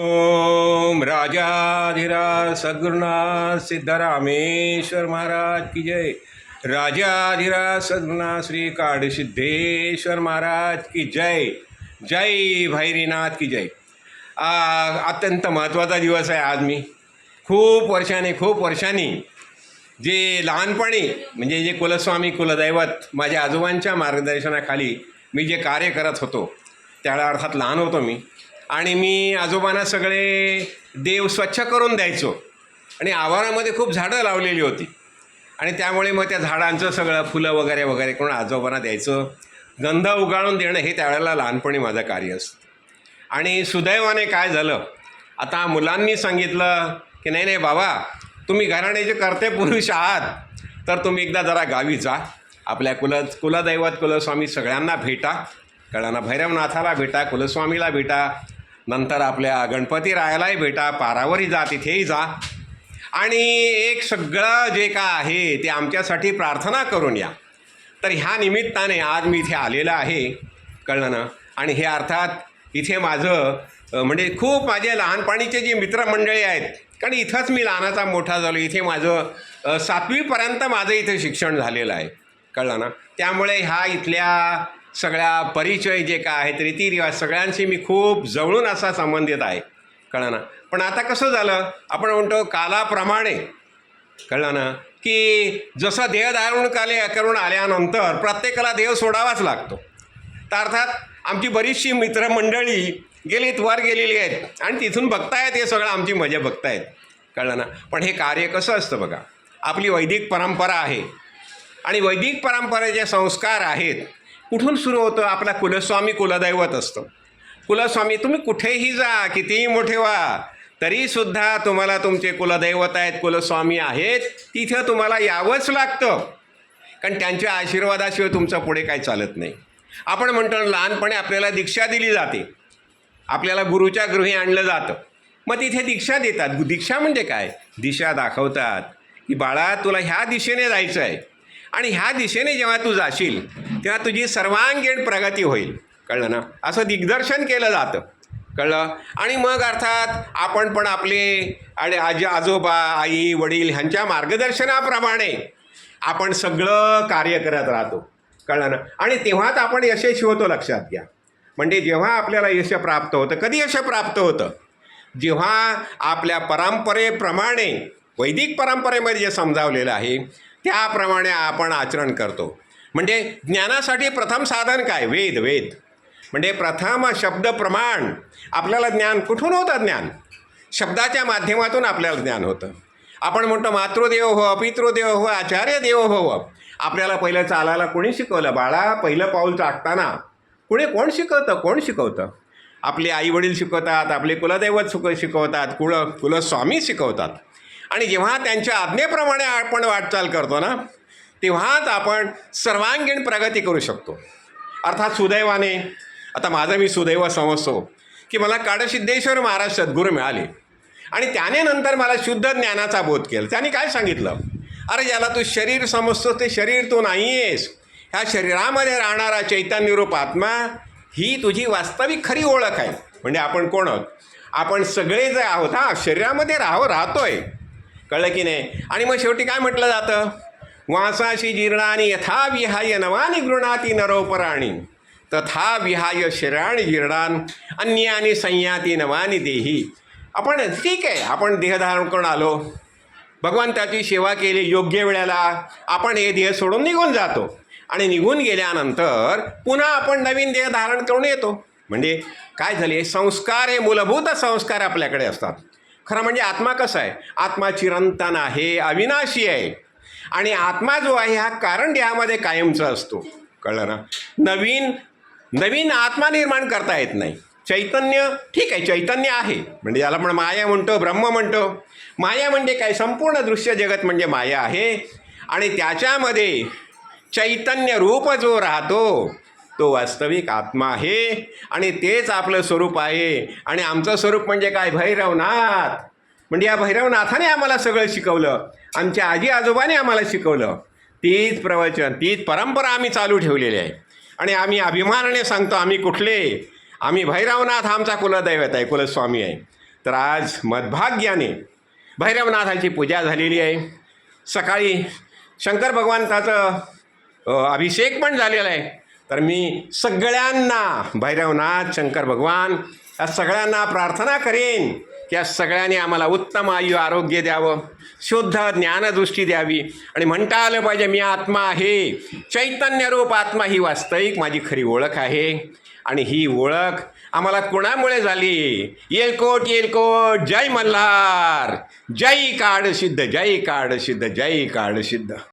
ओम राजाधिराज सद्गुरुनाथ सिद्धरामेश्वर महाराज की जय. राजाधिराज सद्गुरुनाथ श्री काडसिद्धेश्वर महाराज की जय. जय भैरीनाथ की जय. आ, अत्यंत महत्त्वाचा दिवस आहे आज मी. खूप वर्षाने खूप वर्षांनी जे लहानपणी म्हणजे जे कुलस्वामी कुलदैवत माझ्या आजोबांच्या मार्गदर्शनाखाली मी जे कार्य करत होतो त्या अर्थात लहान होतो मी. आणि मी आजोबांना सगळे देव स्वच्छ करून द्यायचो. आणि आवारामध्ये खूप झाडं लावलेली होती. आणि त्यामुळे मग त्या झाडांचं सगळं फुलं वगैरे वगैरे करून आजोबांना द्यायचं. गंध उगाळून देणं हे त्यावेळेला लहानपणी माझं कार्य असतं. आणि सुदैवाने काय झालं? आता मुलांनी सांगितलं की नाही नाही बाबा तुम्ही घराण्याचे करते पुरुष आहात तर तुम्ही एकदा जरा गावी जा. आपल्या कुल कुलदैवत कुलस्वामी सगळ्यांना भेटा. कळलं भैरवनाथाला भेटा कुलस्वामीला भेटा. नंतर आपल्या गणपती रायालाही भेटा पारावरही जा तिथेही जा. आणि एक सगळं जे काय आहे ते आमच्यासाठी प्रार्थना करून या. तर ह्या निमित्ताने आज मी इथे आलेलं आहे कळलं ना? आणि हे अर्थात इथे माझं म्हणजे खूप माझे लहानपणीचे जे मित्रमंडळी आहेत कारण इथंच मी लहानाचा मोठा झालो इथे माझं सातवीपर्यंत माझं इथे शिक्षण झालेलं आहे. कळलं ना? त्यामुळे ह्या इथल्या सगळ्या परिचय जे काय आहेत रीतिरिवाज सगळ्यांशी मी खूप जवळून असा संबंधित आहे. कळलं ना? पण आता कसं झालं? आपण म्हणतो कालाप्रमाणे. कळलं ना? की जसं देहधारण काले करून आल्यानंतर प्रत्येकाला देव सोडावाच लागतो. तर अर्थात आमची बरीचशी मित्रमंडळी गेलीत वर गेलेली आहेत आणि तिथून बघतायत हे सगळं आमची मजा बघतायत. कळलं ना? पण हे कार्य कसं असतं बघा? आपली वैदिक परंपरा आहे. आणि वैदिक परंपरेचे संस्कार आहेत. कुठून सुरू होतं? आपला कुलस्वामी कुलदैवत असतं. कुलस्वामी तुम्ही कुठेही जा कितीही मोठे व्हा तरीसुद्धा तुम्हाला तुमचे कुलदैवत आहेत कुलस्वामी आहेत तिथं तुम्हाला यावंच लागतं. कारण त्यांच्या आशीर्वादाशिवाय तुमचं पुढे काही चालत नाही. आपण म्हणतो लहानपणी आपल्याला दीक्षा दिली जाते. आपल्याला गुरुच्या गृही आणलं जातं. मग तिथे दीक्षा देतात. दीक्षा म्हणजे काय? दिशा दाखवतात की बाळा तुला ह्या दिशेने जायचं आहे आणि ह्या दिशेने जेव्हा तू जाशील तेव्हा तुझी सर्वांगीण प्रगती होईल. कळलं ना? असं दिग्दर्शन केलं जातं. कळलं? आणि मग अर्थात आपण पण आपले आणि आजी आजोबा आई वडील ह्यांच्या मार्गदर्शनाप्रमाणे आपण सगळं कार्य करत राहतो. कळलं ना? आणि तेव्हाच आपण यशस्वी होतो लक्षात घ्या. म्हणजे जेव्हा आपल्याला यश प्राप्त होतं कधी यश प्राप्त होतं? जेव्हा आपल्या परंपरेप्रमाणे वैदिक परंपरेमध्ये जे समजावलेलं आहे त्याप्रमाणे आपण आचरण करतो. म्हणजे ज्ञानासाठी प्रथम साधन काय? वेद वेद. म्हणजे प्रथम शब्द प्रमाण. आपल्याला ज्ञान कुठून होतं ज्ञान? शब्दाच्या माध्यमातून आपल्याला ज्ञान होतं. आपण म्हणतो मातृदेव हो पितृदेव हो आचार्य देव हो. आपल्याला पहिलं चालायला कोणी शिकवलं? बाळा पहिलं पाऊल टाकताना कुणी कोण शिकवतं? कोण शिकवतं? आपले आईवडील शिकवतात आपले कुलदैवत सुक शिकवतात कुळ कुलस्वामी शिकवतात. आणि जेव्हा त्यांच्या आज्ञेप्रमाणे आपण वाटचाल करतो ना तेव्हाच आपण सर्वांगीण प्रगती करू शकतो. अर्थात सुदैवाने आता माझं मी सुदैव समजतो की मला काडसिद्धेश्वर महाराज सद्गुरू मिळाले. आणि त्याने नंतर मला शुद्ध ज्ञानाचा बोध केला. त्याने काय सांगितलं? अरे ज्याला तू शरीर समजतो ते शरीर तू नाही आहेस ह्या शरीरामध्ये राहणारा चैतन्यरूप आत्मा ही तुझी वास्तविक खरी ओळख आहे. म्हणजे आपण कोण आहोत? आपण सगळे जे आहोत हा शरीरामध्ये राहो राहतोय. कळलं की नाही? आणि मग शेवटी काय म्हटलं जातं? वासाशी जीर्णानी यथा विहाय नवानी गृणाती नरोपराणी। तथा विहाय शिराण जीर्णान अन्यानी संयाती नवानी देही। आपण ठीक आहे आपण देहधारण करून आलो. भगवंताची सेवा केली योग्य वेळेला. आपण हे देह सोडून निघून जातो. आणि निघून गेल्यानंतर पुन्हा आपण नवीन देह धारण करून येतो. म्हणजे काय झाले? संस्कार हे मूलभूत संस्कार आपल्याकडे असतात. खरं म्हणजे आत्मा कसा आहे? आत्मा चिरंतन आहे अविनाशी आहे. आणि आत्मा जो आहे हा कारण देहामध्ये कायमचा असतो. कळलं ना? नवीन नवीन आत्मा निर्माण करता येत नाही. चैतन्य ठीक आहे चैतन्य आहे. म्हणजे याला आपण माया म्हणतो ब्रह्म म्हणतो. माया म्हणजे काय? संपूर्ण दृश्य जगत म्हणजे माया आहे. आणि त्याच्यामध्ये चैतन्य रूप जो राहतो तो वास्तविक आत्मा आहे. आणि तेच आपलं स्वरूप आहे. आणि आमचं स्वरूप म्हणजे काय? भैरवनाथ. म्हणजे या भैरवनाथाने आम्हाला सगळं शिकवलं. आमच्या आजी आजोबाने आम्हाला शिकवलं. तीच प्रवचन तीच परंपरा आम्ही चालू ठेवलेली आहे. आणि आम्ही अभिमानाने सांगतो आम्ही कुठले? आम्ही भैरवनाथ आमचा कुलदैवत आहे कुलस्वामी आहे. तर आज मदभाग्याने भैरवनाथाची पूजा झालेली आहे. सकाळी शंकर भगवंताचं अभिषेक पण झालेला आहे. तर मी सगळ्यांना भैरवनाथ शंकर भगवान या सगळ्यांना प्रार्थना करेन. त्या या सगळ्यांनी आम्हाला उत्तम आयु आरोग्य द्यावं शुद्ध ज्ञानदृष्टी द्यावी. आणि म्हणता आलं पाहिजे मी आत्मा आहे. चैतन्यरूप आत्मा ही वास्तविक माझी खरी ओळख आहे. आणि ही ओळख आम्हाला कुणामुळे झाली? येलकोट येलकोट जय मल्हार. जय काड सिद्ध जय काड सिद्ध जय काड सिद्ध